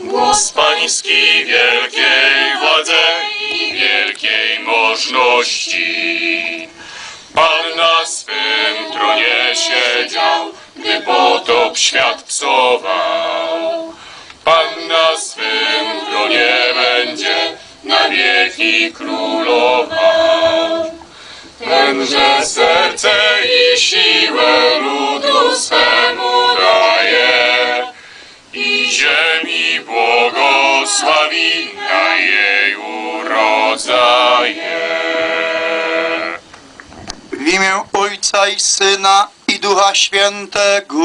Głos pański wielkiej władzy i wielkiej możności. Pan na swym tronie siedział, gdy potop świat psował. Pan na swym tronie będzie na wieki królował. Tenże serce i siłę ludu swemu błogosławi na jej urodzaje. W imię Ojca i Syna i Ducha Świętego.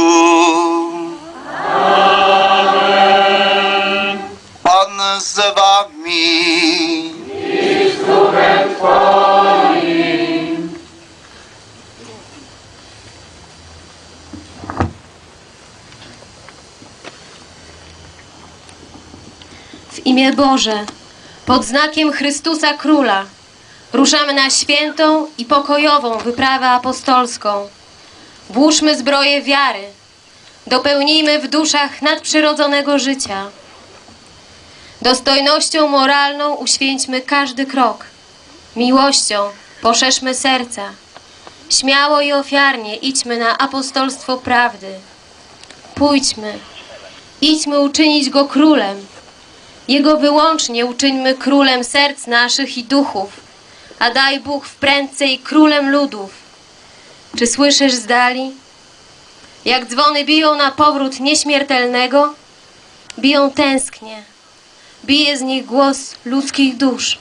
W imię Boże, pod znakiem Chrystusa Króla, ruszamy na świętą i pokojową wyprawę apostolską. Włóżmy zbroję wiary, dopełnijmy w duszach nadprzyrodzonego życia. Dostojnością moralną uświęćmy każdy krok, miłością poszerzmy serca. Śmiało i ofiarnie idźmy na apostolstwo prawdy. Pójdźmy, idźmy uczynić go królem, jego wyłącznie uczyńmy królem serc naszych i duchów, a daj Bóg w prędce i królem ludów. Czy słyszysz z dali? Jak dzwony biją na powrót nieśmiertelnego, biją tęsknie, bije z nich głos ludzkich dusz.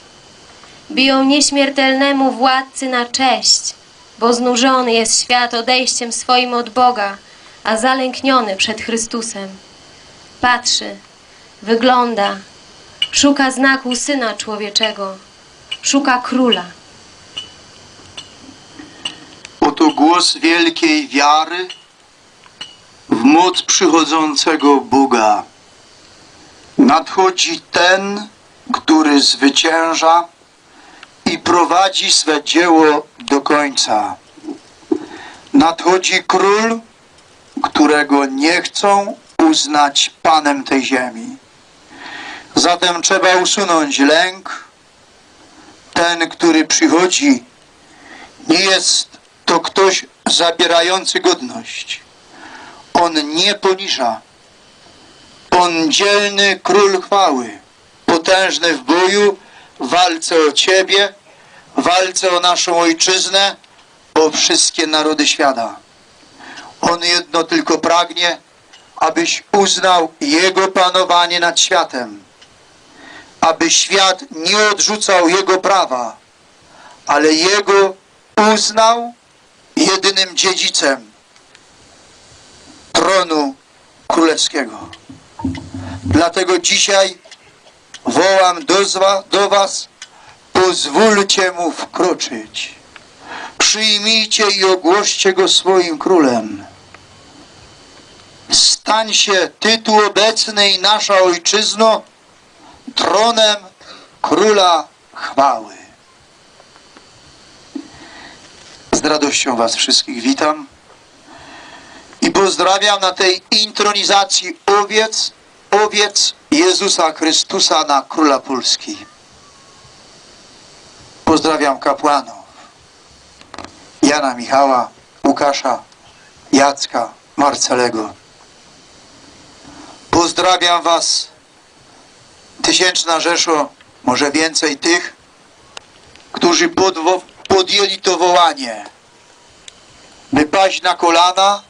Biją nieśmiertelnemu władcy na cześć, bo znużony jest świat odejściem swoim od Boga, a zalękniony przed Chrystusem. Patrzy, wygląda, szuka znaku Syna Człowieczego, szuka Króla. Oto głos wielkiej wiary w moc przychodzącego Boga. Nadchodzi ten, który zwycięża i prowadzi swe dzieło do końca. Nadchodzi król, którego nie chcą uznać panem tej ziemi. Zatem trzeba usunąć lęk. Ten, który przychodzi, nie jest to ktoś zabierający godność. On nie poniża. On dzielny król chwały, potężny w boju, w walce o Ciebie, w walce o naszą ojczyznę, o wszystkie narody świata. On jedno tylko pragnie, abyś uznał Jego panowanie nad światem, aby świat nie odrzucał Jego prawa, ale Jego uznał jedynym dziedzicem tronu królewskiego. Dlatego dzisiaj wołam do, zwa, do Was, pozwólcie Mu wkroczyć. Przyjmijcie i ogłoście Go swoim królem. Stań się Ty tu obecny i nasza ojczyzno tronem króla chwały. Z radością Was wszystkich witam i pozdrawiam na tej intronizacji owiec, owiec Jezusa Chrystusa na Króla Polski. Pozdrawiam kapłanów Jana Michała, Łukasza, Jacka, Marcelego. Pozdrawiam Was, tysięczna Rzeszo, może więcej tych, którzy podwo- podjęli to wołanie, by paść na kolana,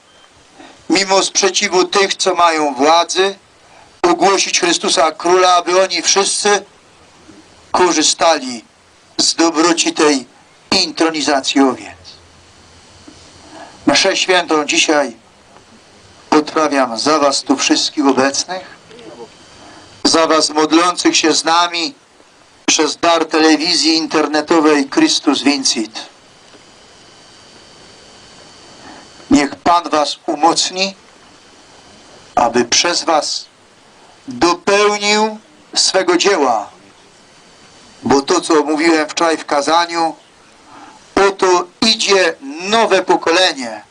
mimo sprzeciwu tych, co mają władzy, ogłosić Chrystusa Króla, aby oni wszyscy korzystali z dobroci tej intronizacji owiec. Mszę świętą dzisiaj odprawiam za Was tu wszystkich obecnych, za Was modlących się z nami przez dar telewizji internetowej Chrystus Vincit. Niech Pan Was umocni, aby przez Was dopełnił swego dzieła. Bo to, co mówiłem wczoraj w kazaniu, oto idzie nowe pokolenie,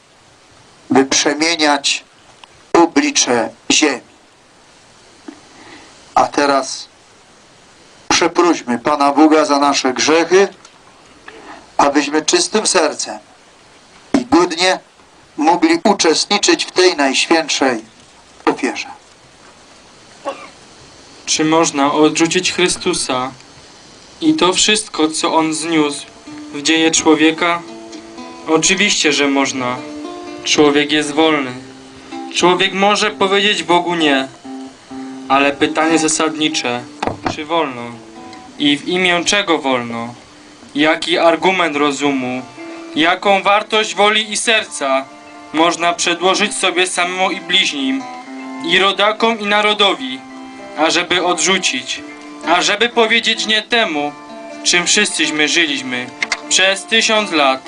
by przemieniać oblicze ziemi. A teraz przeprośmy Pana Boga za nasze grzechy, abyśmy czystym sercem i godnie mogli uczestniczyć w tej najświętszej ofierze. Czy można odrzucić Chrystusa i to wszystko, co On zniósł w dzieje człowieka? Oczywiście, że można. Człowiek jest wolny. Człowiek może powiedzieć Bogu nie. Ale pytanie zasadnicze, czy wolno? I w imię czego wolno? Jaki argument rozumu? Jaką wartość woli i serca można przedłożyć sobie samemu i bliźnim, i rodakom i narodowi? ażeby odrzucić, ażeby powiedzieć nie temu, czym wszyscyśmy żyliśmy przez tysiąc lat,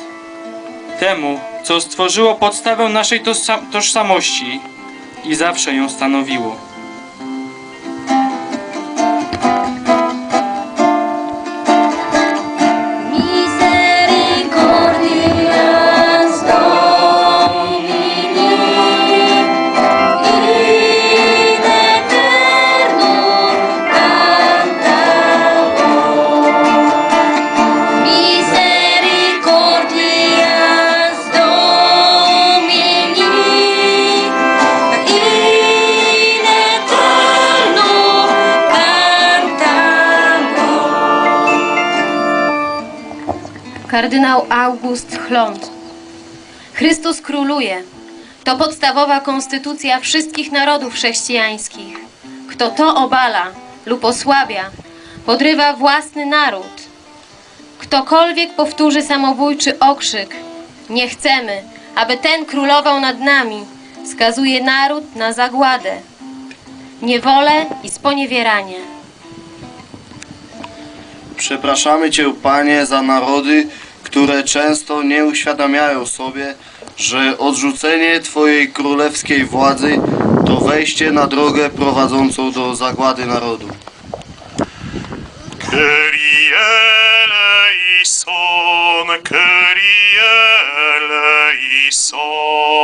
temu, co stworzyło podstawę naszej tożsa- tożsamości i zawsze ją stanowiło. Kardynał August Chląd. Chrystus króluje. To podstawowa konstytucja wszystkich narodów chrześcijańskich. Kto to obala lub osłabia, podrywa własny naród. Ktokolwiek powtórzy samobójczy okrzyk, nie chcemy, aby ten królował nad nami, skazuje naród na zagładę, niewolę i sponiewieranie. Przepraszamy Cię, Panie, za narody, które często nie uświadamiają sobie, że odrzucenie Twojej królewskiej władzy to wejście na drogę prowadzącą do zagłady narodu. Kyrie eleison.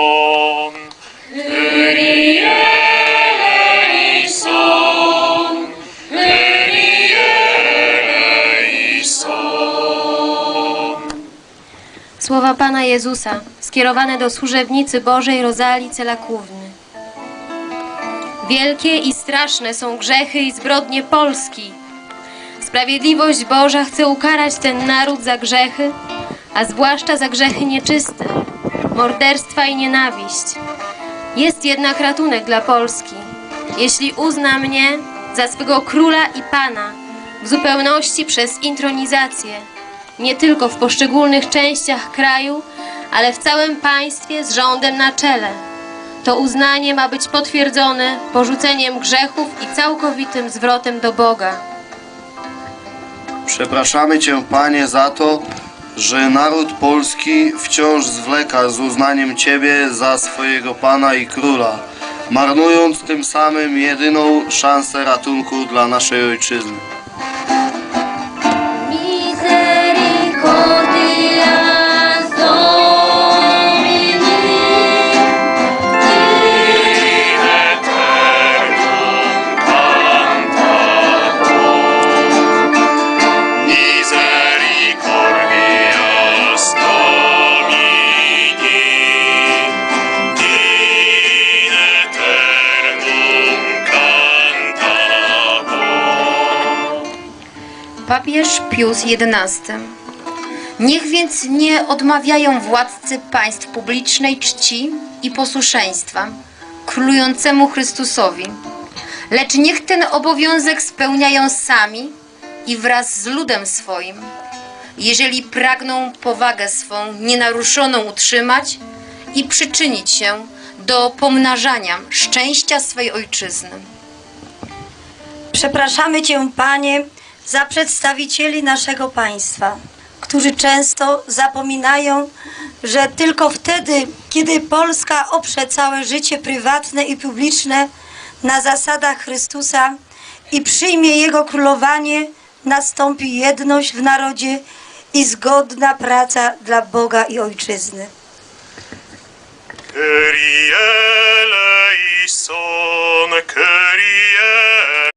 Słowa Pana Jezusa skierowane do służebnicy Bożej Rozali Celakówny. Wielkie i straszne są grzechy i zbrodnie Polski. Sprawiedliwość Boża chce ukarać ten naród za grzechy, a zwłaszcza za grzechy nieczyste, morderstwa i nienawiść. Jest jednak ratunek dla Polski, jeśli uzna mnie za swego króla i pana w zupełności przez intronizację, nie tylko w poszczególnych częściach kraju, ale w całym państwie z rządem na czele. To uznanie ma być potwierdzone porzuceniem grzechów i całkowitym zwrotem do Boga. Przepraszamy Cię, Panie, za to, że naród polski wciąż zwleka z uznaniem Ciebie za swojego Pana i Króla, marnując tym samym jedyną szansę ratunku dla naszej Ojczyzny. Papież Pius XI. Niech więc nie odmawiają władcy państw publicznej czci i posłuszeństwa królującemu Chrystusowi, lecz niech ten obowiązek spełniają sami i wraz z ludem swoim, jeżeli pragną powagę swą nienaruszoną utrzymać i przyczynić się do pomnażania szczęścia swej ojczyzny. Przepraszamy Cię, Panie, za przedstawicieli naszego państwa, którzy często zapominają, że tylko wtedy, kiedy Polska oprze całe życie prywatne i publiczne na zasadach Chrystusa i przyjmie Jego królowanie, nastąpi jedność w narodzie i zgodna praca dla Boga i Ojczyzny. Kyrie eleison, Kyrie